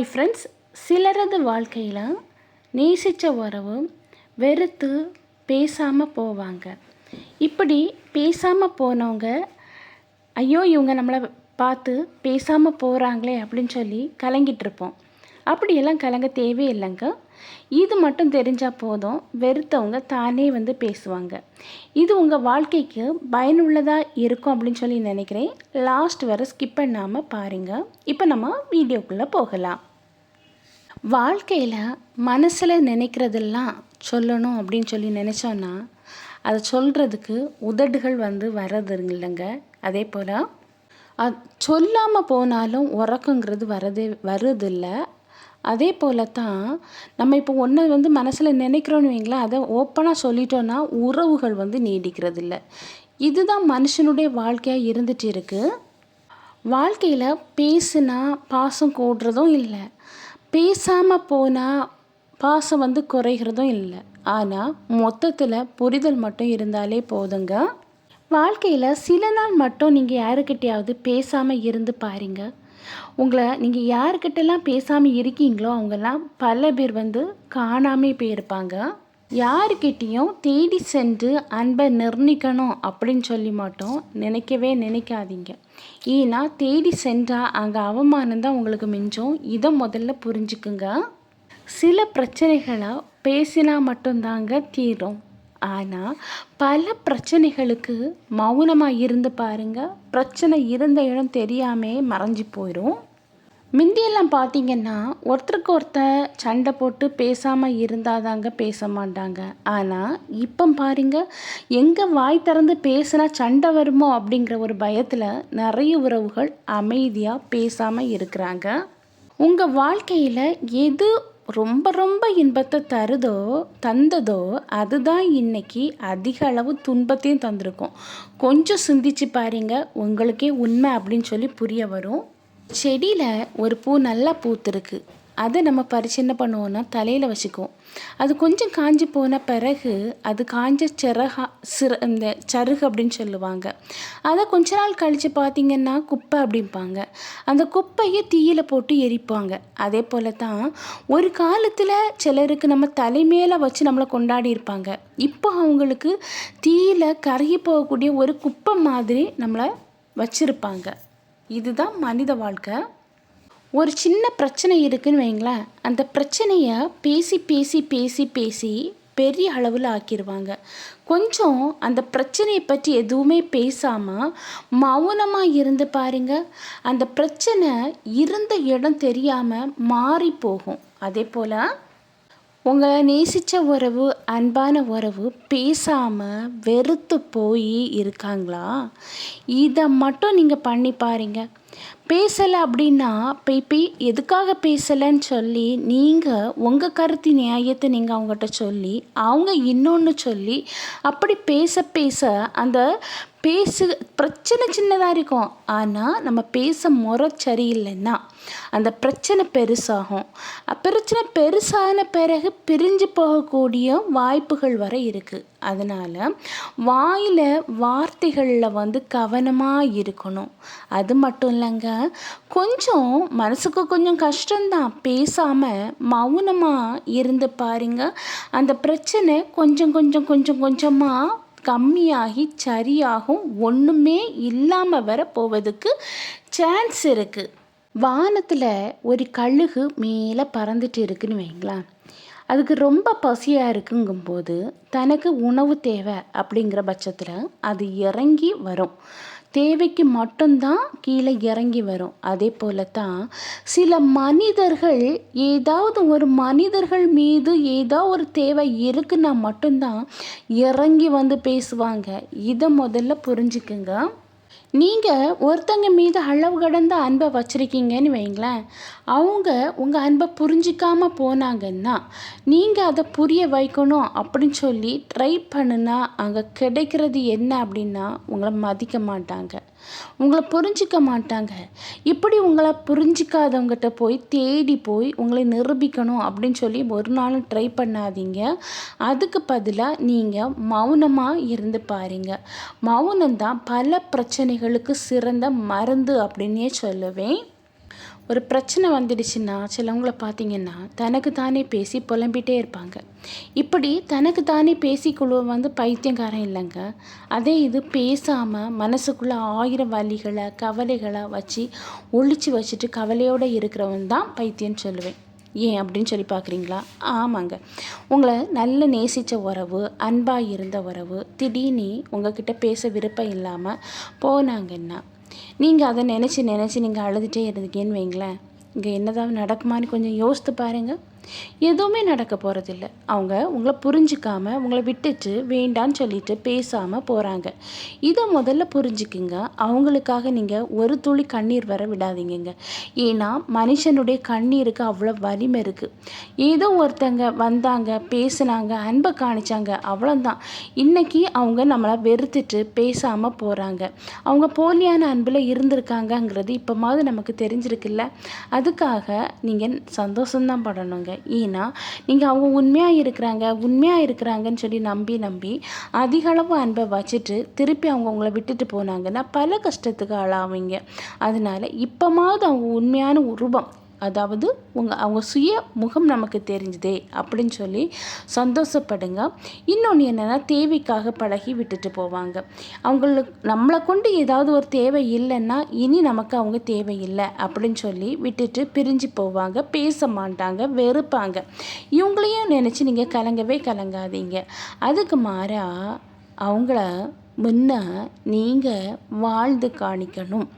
Hi friends சிலரது வாழ்க்கையில் நேசித்த உறவு வெறுத்து பேசாமல் போவாங்க. இப்படி பேசாமல் போனவங்க ஐயோ இவங்க நம்மளை பார்த்து பேசாமல் போகிறாங்களே அப்படின்னு சொல்லி கலங்கிட்டு இருப்போம். அப்படியெல்லாம் கலங்க தேவையில்லைங்க. இது மட்டும் தெரிஞ்சால் போதும் வெறுத்தவங்க தானே வந்து பேசுவாங்க. இது உங்கள் வாழ்க்கைக்கு பயனுள்ளதாக இருக்கும் அப்படின்னு சொல்லி நினைக்கிறேன். லாஸ்ட் வரை ஸ்கிப் பண்ணாமல் பாருங்கள் இப்போ நம்ம வீடியோக்குள்ளே போகலாம். வாழ்க்கையில் மனசில் நினைக்கிறதெல்லாம் சொல்லணும் அப்படின்னு சொல்லி நினச்சோன்னா அதை சொல்கிறதுக்கு உதடுகள் வந்து வர்றது இல்லைங்க. அதே போல் அது சொல்லாமல் போனாலும் உறக்கங்கிறது வரதே வருதில்லை. அதே போல தான் நம்ம இப்போ ஒன்று வந்து மனசில் நினைக்கிறோன்னு வைங்களேன் அதை ஓப்பனாக சொல்லிட்டோன்னா உறவுகள் வந்து நீடிக்கிறது இல்லை இதுதான் மனுஷனுடைய வாழ்க்கையாக இருந்துட்டு இருக்குது வாழ்க்கையில் பேசுனா பாசம் கூடுறதும் இல்லை. பேசாமல் போனால் பாசம் வந்து குறைகிறதும் இல்லை. ஆனால் மொத்தத்தில் புரிதல் மட்டும் இருந்தாலே போதுங்க. வாழ்க்கையில் சில நாள் மட்டும் நீங்கள் யாருக்கிட்டையாவது பேசாமல் இருந்து பாருங்க. உங்களை நீங்கள் யாருக்கிட்டலாம் பேசாமல் இருக்கீங்களோ அவங்கெல்லாம் பல பேர் வந்து காணாமல் போயிருப்பாங்க. யாருக்கிட்டேயும் தேடி சென்று அன்பை நிர்ணயிக்கணும் அப்படின்னு சொல்லி மட்டும் நினைக்கவே நினைக்காதீங்க. ஏன்னா தேடி சென்றால் அங்கே அவமானம் தான் உங்களுக்கு மிஞ்சும். இதை முதல்ல புரிஞ்சுக்குங்க. சில பிரச்சனைகளை பேசினா மட்டும்தாங்க தீரும். ஆனால் பல பிரச்சனைகளுக்கு மௌனமாக இருந்து பாருங்க. பிரச்சனை இருந்த இடம் தெரியாமே மறைஞ்சி போயிடும் முந்தியெல்லாம் பார்த்தீங்கன்னா ஒருத்தருக்கு ஒருத்தர் சண்டை போட்டு பேசாமல் இருந்தால் தாங்க பேச மாட்டாங்க. ஆனால் இப்போ பாருங்க எங்கே வாய் திறந்து பேசினா சண்டை வருமோ அப்படிங்கிற ஒரு பயத்தில் நிறைய உறவுகள் அமைதியாக பேசாமல் இருக்கிறாங்க. உங்கள் வாழ்க்கையில் எது ரொம்ப ரொம்ப இன்பத்தை தருதோ தந்ததோ அதுதான் இன்னைக்கு அதிக அளவு துன்பத்தையும் தந்திருக்கும். கொஞ்சம் சிந்திச்சு பாருங்க உங்களுக்கே உண்மை அப்படின்னு சொல்லி புரிய வரும். செடியில் ஒரு பூ நல்லா பூத்துருக்கு. அதை நம்ம பறித்து என்ன பண்ணுவோன்னா தலையில் வச்சுக்குவோம். அது கொஞ்சம் காஞ்சி போன பிறகு அது காஞ்ச சிறகா சிற இந்த சருகு அப்படின்னு சொல்லுவாங்க. அதை கொஞ்ச நாள் கழித்து பார்த்திங்கன்னா குப்பை அப்படிம்பாங்க. அந்த குப்பையை தீயில போட்டு எரிப்பாங்க. அதே போல் தான் ஒரு காலத்தில் சிலருக்கு நம்ம தலைமையில வச்சு நம்மளை கொண்டாடி இருப்பாங்க. இப்போ அவங்களுக்கு தீயில கருகி போகக்கூடிய ஒரு குப்பை மாதிரி நம்மளை வச்சுருப்பாங்க. இதுதான் மனித வாழ்க்கை. ஒரு சின்ன பிரச்சனை இருக்குன்னு வைங்களேன் அந்த பிரச்சனையை பேசி பேசி பேசி பேசி பெரிய அளவில் ஆக்கிடுவாங்க கொஞ்சம் அந்த பிரச்சனையை பற்றி எதுவுமே பேசாமல் மௌனமாக இருந்து பாருங்க. அந்த பிரச்சனை இருந்த இடம் தெரியாமல் மாறி போகும். அதே போல் உங்களை நேசித்த உறவு அன்பான உறவு பேசாமல் வெறுத்து போய் இருக்காங்களா? இதை மட்டும் நீங்கள் பண்ணி பாருங்கள் பேசலை அப்படின்னா பேபி எதுக்காக பேசலைன்னு சொல்லி நீங்கள் உங்கள் கருத்து நியாயத்தை நீங்கள் அவங்ககிட்ட சொல்லி அவங்க இன்னொன்று சொல்லி அப்படி பேச பேச அந்த பேசு பிரச்சனை சின்னதாக இருக்கும். ஆனால் நம்ம பேச முறை சரியில்லைன்னா அந்த பிரச்சனை பெருசாகும். பிரச்சனை பெருசான பிறகு பிரிஞ்சு போகக்கூடிய வாய்ப்புகள் வர இருக்குது அதனால் வாயில் வார்த்தைகளில் வந்து கவனமாக இருக்கணும். அது மட்டும் இல்லைங்க. கொஞ்சம் மனசுக்கு கொஞ்சம் கஷ்டம்தான். பேசாமல் மௌனமாக இருந்து பாருங்க. அந்த பிரச்சனை கொஞ்சம் கொஞ்சம் கொஞ்சம் கொஞ்சமாக கம்மியாகி சரியாகும். ஒன்றுமே இல்லாமல் வர போவதுக்கு சான்ஸ் இருக்குது வானத்தில் ஒரு கழுகு மேலே பறந்துட்டு இருக்குன்னு வைங்களேன். அதுக்கு ரொம்ப பசியாக இருக்குங்கும்போது தனக்கு உணவு தேவை அப்படிங்கிற பட்சத்தில் அது இறங்கி வரும். தேவைக்கு மட்டும்தான் கீழே இறங்கி வரும். அதே போல தான் சில மனிதர்கள் ஏதாவது ஒரு மனிதர்கள் மீது ஏதோ ஒரு தேவை இருக்குன்னா மட்டும்தான் இறங்கி வந்து பேசுவாங்க. இதை முதல்ல புரிஞ்சுக்குங்க. நீங்கள் ஒருத்தங்க மீது அளவு கடந்த அன்பை வச்சுருக்கீங்கன்னு வைங்களேன். அவங்க உங்கள் அன்பை புரிஞ்சிக்காமல் போனாங்கன்னா நீங்கள் அதை புரிய வைக்கணும் அப்படின்னு சொல்லி ட்ரை பண்ணுனா அங்கே கிடைக்கிறது என்ன அப்படின்னா உங்களை மதிக்க மாட்டாங்க. உங்களை புரிஞ்சிக்க மாட்டாங்க. இப்படி உங்களை புரிஞ்சிக்காதவங்ககிட்ட போய் தேடி போய் உங்களை நிரூபிக்கணும் அப்படின்னு சொல்லி ஒரு நாளும் ட்ரை பண்ணாதீங்க. அதுக்கு பதிலாக நீங்கள் மௌனமாக இருந்து பாருங்க. மௌனம்தான் பல பிரச்சனைகளுக்கு சிறந்த மருந்து அப்படின்னே சொல்லுவேன். ஒரு பிரச்சனை வந்துடுச்சுன்னா சிலவங்கள பார்த்தீங்கன்னா தனக்கு தானே பேசி புலம்பிகிட்டே இருப்பாங்க. இப்படி தனக்கு தானே பேசிக்குழுவ வந்து பைத்தியங்காரன் இல்லைங்க. அதே இது பேசாமல் மனசுக்குள்ளே ஆயிரம் வழிகளை கவலைகளை வச்சு ஒழிச்சு வச்சுட்டு கவலையோடு இருக்கிறவன் தான் பைத்தியம்னு சொல்லுவேன். ஏன் அப்படின்னு சொல்லி பார்க்குறீங்களா? ஆமாங்க. உங்களை நல்ல நேசித்த உறவு அன்பாக இருந்த உறவு திடீர்னு உங்ககிட்ட பேச விருப்பம் இல்லாமல் போனாங்கன்னா நீங்கள் அதை நினச்சி நினச்சி நீங்கள் அழுதுகிட்டே இருந்தீங்கன்னு வைங்களேன். இங்கே என்னதான் நடக்குமான்னு கொஞ்சம் யோசித்து பாருங்கள் எதுவுமே நடக்க போகிறதில்ல அவங்க உங்களை புரிஞ்சிக்காமல் உங்களை விட்டுட்டு வேண்டான்னு சொல்லிட்டு பேசாமல் போகிறாங்க இதை முதல்ல புரிஞ்சுக்குங்க. அவங்களுக்காக நீங்கள் ஒரு துளி கண்ணீர் வர விடாதீங்க ஏன்னா மனுஷனுடைய கண்ணீருக்கு அவ்வளோ வலிமை இருக்குது ஏதோ ஒருத்தங்க வந்தாங்க பேசுனாங்க அன்பை காணிச்சாங்க அவ்வளோதான் இன்றைக்கி அவங்க நம்மளை வெறுத்துட்டு பேசாமல் போகிறாங்க அவங்க போலியான அன்பில் இருந்திருக்காங்கங்கிறது இப்போமாவது நமக்கு தெரிஞ்சிருக்குல்ல. அதுக்காக நீங்கள் சந்தோஷம்தான் படணுங்க. ஏன்னா நீங்கள் அவங்க உண்மையாக இருக்கிறாங்க உண்மையாக இருக்கிறாங்கன்னு சொல்லி நம்பி நம்பி அதிகளவு அன்பை வச்சுட்டு திருப்பி அவங்க உங்களை விட்டுட்டு போனாங்கன்னா பல கஷ்டத்துக்கு ஆளாவீங்க. அதனால் இப்போமாவது அவங்க உண்மையான உருவம் அதாவது உங்கள் அவங்க சுய முகம் நமக்கு தெரிஞ்சுதே அப்படின்னு சொல்லி சந்தோஷப்படுங்க. இன்னொன்று என்னென்னா தேவைக்காக பழகி விட்டுட்டு போவாங்க. அவங்களுக்கு நம்மளை கொண்டு ஏதாவது ஒரு தேவை இல்லைன்னா இனி நமக்கு அவங்க தேவையில்லை அப்படின்னு சொல்லி விட்டுட்டு பிரிஞ்சு போவாங்க. பேச மாட்டாங்க வெறுப்பாங்க. இவங்களையும் நினச்சி நீங்கள் கலங்கவே கலங்காதீங்க. அதுக்கு மாறாக அவங்கள முன்ன நீங்கள் வாழ்ந்து காணிக்கணும்.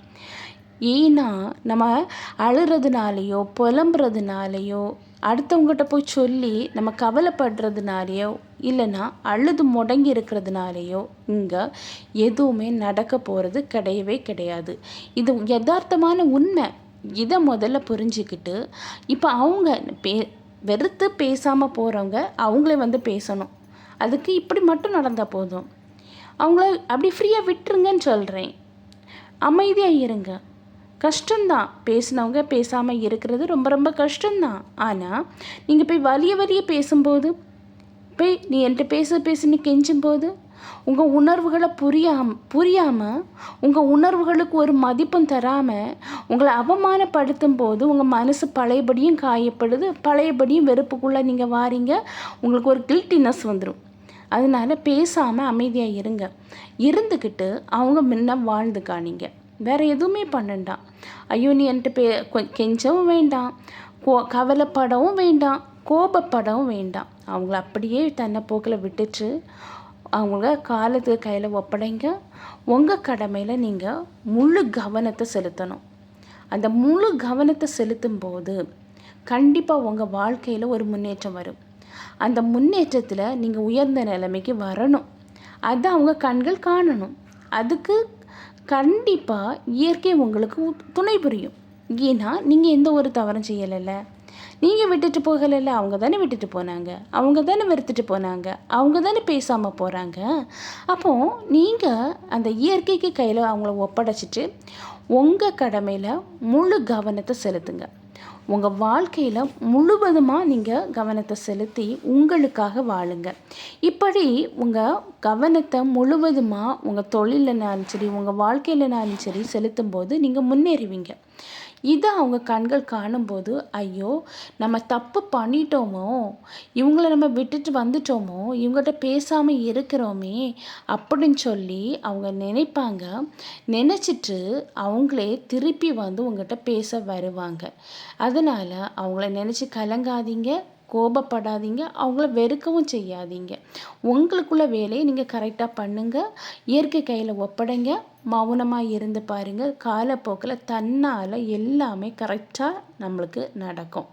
ஏன்னா நம்ம அழுறதுனாலையோ புலம்புறதுனாலையோ அடுத்தவங்ககிட்ட போய் சொல்லி நம்ம கவலைப்படுறதுனாலையோ இல்லைன்னா அழுது முடங்கி இருக்கிறதுனாலையோ இங்கே எதுவுமே நடக்க போகிறது கிடையவே கிடையாது. இது யதார்த்தமான உண்மை. இதை முதல்ல புரிஞ்சுக்கிட்டு இப்போ அவங்க பே வெறுத்து பேசாமல் போகிறவங்க அவங்களே வந்து பேசணும். அதுக்கு இப்படி மட்டும் நடந்தால் போதும். அவங்கள அப்படி ஃப்ரீயாக விட்டுருங்கன்னு சொல்கிறேன் அமைதியாக இருங்க. கஷ்டம்தான். பேசினவங்க பேசாமல் இருக்கிறது ரொம்ப ரொம்ப கஷ்டம்தான். ஆனால் நீங்கள் போய் வலிய வலிய பேசும்போது போய் நீ என்கிட்ட பேச பேசுன்னு கெஞ்சும்போது உங்கள் உணர்வுகளை புரியாம புரியாமல் உங்கள் உணர்வுகளுக்கு ஒரு மதிப்பும் தராமல் உங்களை அவமானப்படுத்தும் போது உங்கள் மனசு பழையபடியும் காயப்படுது பழையபடியும் வெறுப்புக்குள்ளே நீங்கள் வாரீங்க உங்களுக்கு ஒரு கில்ட்டினஸ் வந்துடும் அதனால் பேசாமல் அமைதியாக இருங்க. இருந்துக்கிட்டு அவங்க முன்ன வாழ்ந்து காணிங்க. வேறு எதுவுமே பண்ணண்டாம். ஐயோ நீ என்கிட்ட பே கெஞ்சவும் வேண்டாம். கோ கவலைப்படவும் வேண்டாம். கோபப்படவும் வேண்டாம். அவங்கள அப்படியே தன்னை போக்கில் விட்டுட்டு அவங்க காலத்துக்கு கையில் ஒப்படைங்க. உங்கள் கடமையில் நீங்கள் முழு கவனத்தை செலுத்தணும். அந்த முழு கவனத்தை செலுத்தும் போது கண்டிப்பாக உங்கள் வாழ்க்கையில் ஒரு முன்னேற்றம் வரும். அந்த முன்னேற்றத்தில் நீங்கள் உயர்ந்த நிலைமைக்கு வரணும். அதை அவங்க கண்கள் காணணும். அதுக்கு கண்டிப்பாக இயற்கை உங்களுக்கு துணை புரியும். ஏன்னா நீங்கள் எந்த ஒரு தவறும் செய்யலைல்ல. நீங்கள் விட்டுட்டு போகலைல்ல அவங்க தானே விட்டுட்டு போனாங்க. அவங்க தானே வெறுத்துட்டு போனாங்க. அவங்க தானே பேசாமல் போகிறாங்க அப்போது நீங்கள் அந்த இயற்கைக்கு கையில் அவங்கள ஒப்படைச்சிட்டு உங்கள் கடமையில் முழு கவனத்தை செலுத்துங்க. உங்கள் வாழ்க்கையில் முழுவதுமாக நீங்கள் கவனத்தை செலுத்தி உங்களுக்காக வாழுங்க. இப்படி உங்கள் கவனத்தை முழுவதுமாக உங்கள் தொழிலனாலும் சரி உங்கள் வாழ்க்கையிலனாலும் சரி செலுத்தும் போது நீங்கள் முன்னேறுவீங்க. இதை அவங்க கண்கள் காணும்போது ஐயோ நம்ம தப்பு பண்ணிட்டோமோ? இவங்கள நம்ம விட்டுட்டு வந்துட்டோமோ? இவங்ககிட்ட பேசாமல் இருக்கிறோமே? அப்படின்னு சொல்லி அவங்க நினைப்பாங்க. நினச்சிட்டு அவங்களே திருப்பி வந்து உங்கள்கிட்ட பேச வருவாங்க. அதனால் அவங்கள நினச்சி கலங்காதீங்க கோபப்படாதீங்க அவங்கள வெறுக்கவும் செய்யாதீங்க. உங்களுக்குள்ள வேலையை நீங்கள் கரெக்டாக பண்ணுங்கள் இயற்கை கையில் ஒப்படைங்க. மௌனமாக இருந்து பாருங்கள். காலப்போக்கில் தன்னால் எல்லாமே கரெக்டாக நம்மளுக்கு நடக்கும்.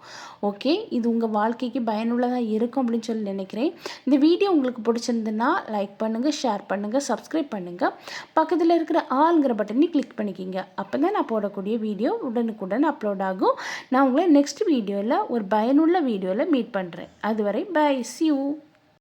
ஓகே இது உங்கள் வாழ்க்கைக்கு பயனுள்ளதாக இருக்கும் அப்படின்னு சொல்லி நினைக்கிறேன். இந்த வீடியோ உங்களுக்கு பிடிச்சிருந்துன்னா லைக் பண்ணுங்கள் ஷேர் பண்ணுங்கள் சப்ஸ்கிரைப் பண்ணுங்கள் பக்கத்தில் இருக்கிற ஆளுங்கிற பட்டனை கிளிக் பண்ணிக்கிங்க. அப்போ தான் நான் போடக்கூடிய வீடியோ உடனுக்குடன் அப்லோட் ஆகும். நான் உங்களை நெக்ஸ்ட் வீடியோவில் ஒரு பயனுள்ள வீடியோவில் மீட் பண்ணுறேன் அதுவரை பை சி யூ